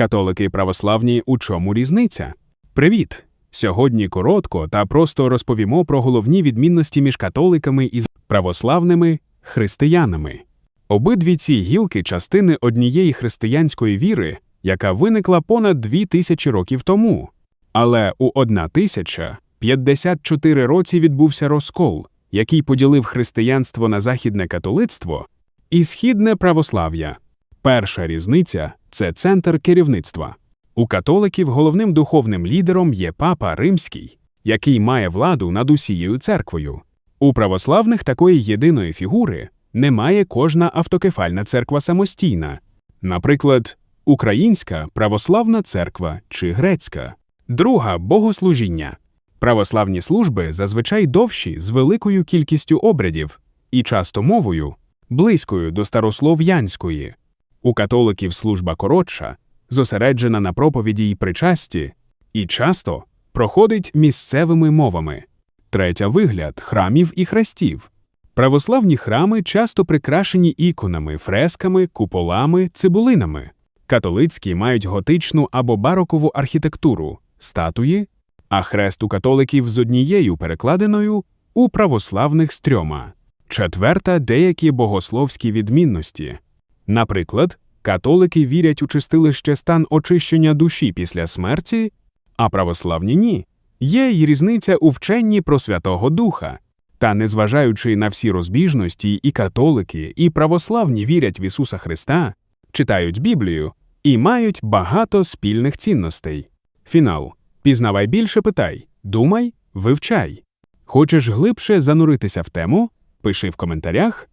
Католики і православні у чому різниця? Привіт! Сьогодні коротко та просто розповімо про головні відмінності між католиками і православними християнами. Обидві ці гілки частини однієї християнської віри, яка виникла понад дві тисячі років тому. Але у 1054 році відбувся розкол, який поділив християнство на західне католицтво і східне православ'я. Перша різниця це центр керівництва. У католиків головним духовним лідером є папа римський, який має владу над усією церквою. У православних такої єдиної фігури немає кожна автокефальна церква самостійна, наприклад, Українська православна церква чи грецька. Друга богослужіння. Православні служби зазвичай довші з великою кількістю обрядів і часто мовою, близькою до старослов'янської. У католиків служба коротша, зосереджена на проповіді й причасті, і часто проходить місцевими мовами. Третя вигляд храмів і хрестів. Православні храми часто прикрашені іконами, фресками, куполами, цибулинами. Католицькі мають готичну або барокову архітектуру, статуї, а хрест у католиків з однією перекладиною, у православних з трьома. Четверта деякі богословські відмінності. Наприклад, католики вірять у чистилище стан очищення душі після смерті, а православні ні. Є й різниця у вченні про Святого Духа. Та, незважаючи на всі розбіжності, і католики, і православні вірять в Ісуса Христа, читають Біблію і мають багато спільних цінностей. Фінал. Пізнавай більше питай, думай, вивчай. Хочеш глибше зануритися в тему? Пиши в коментарях,